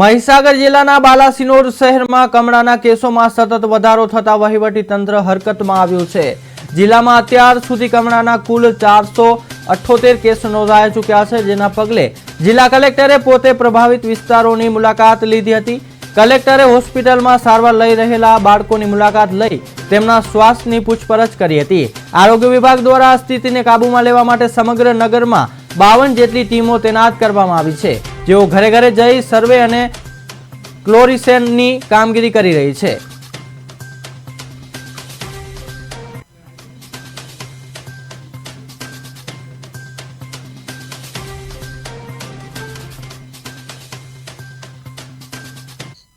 મહીસાગર જિલ્લાના બાલાસિનોર શહેરમાં કમળાના કેસોમાં સતત વધારો થતા વહીવટી તંત્ર હરકતમાં આવ્યું છે. જિલ્લામાં અત્યાર સુધી કમળાના કુલ ચારસો અઠ્ઠોતેર કેસ નોંધાઈ ચૂક્યા છે, જેના પગલે જિલ્લા કલેક્ટરે પોતે પ્રભાવિત વિસ્તારોની મુલાકાત લીધી હતી. કલેક્ટરે હોસ્પિટલમાં સારવાર લઈ રહેલા બાળકોની મુલાકાત લઈ તેમના સ્વાસ્થ્યની પૂછપરછ કરી હતી. આરોગ્ય વિભાગ દ્વારા સ્થિતિને કાબૂમાં લેવા માટે સમગ્ર નગરમાં બાવન જેટલી ટીમો તૈનાત કરવામાં આવી છે. જેઓ ઘરે ઘરે જઈ સર્વે અને ક્લોરિસેનની કામગીરી કરી રહી છે.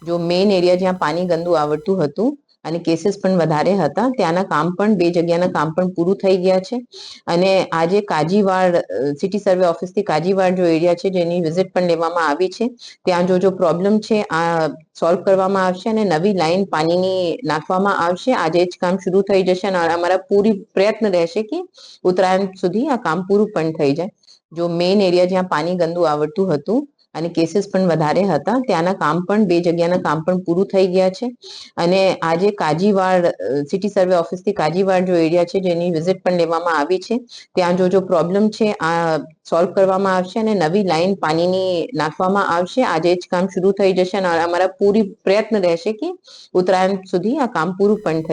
જો મેઇન એરિયા જ્યાં પાણી ગંદુ આવડતું હતું અને કેસીસ પણ વધારે હતા. ત્યાંના કામ પણ, બે જગ્યાના કામ પણ પૂરું થઈ ગયા છે. અને આજે કાજીવાડ સિટી સર્વે ઓફિસથી કાજીવાડ જો એરિયા છે, જેની વિઝિટ પણ લેવામાં આવી છે, ત્યાં જો જો પ્રોબ્લેમ છે, આ સોલ્વ કરવામાં આવશે અને નવી લાઈન પાણીની નાખવામાં આવશે. આજે જ કામ શરૂ થઈ જશે અને અમારા પૂરી પ્રયત્ન રહેશે કે ઉત્તરાયણ સુધી આ કામ પૂરું પણ થઈ જાય. જો મેઇન એરિયા જ્યાં પાણી ગંદુ આવડતું હતું અને કેસીસ પણ વધારે હતા. ત્યાંના કામ પણ, બે જગ્યાના કામ પણ પૂરું થઈ ગયા છે. અને આજે કાજીવાડ સિટી સર્વે ઓફિસથી કાજીવાડ જો એરિયા છે જેની વિઝિટ પણ લેવામાં આવી છે, ત્યાં જો જો પ્રોબ્લેમ છે, આ સોલ્વ કરવામાં આવશે અને નવી લાઈન પાણીની નાખવામાં આવશે. આજે જ કામ શરૂ થઈ જશે અને અમારા પૂરી પ્રયત્ન રહેશે કે ઉત્તરાયણ સુધી આ કામ પૂરું પણ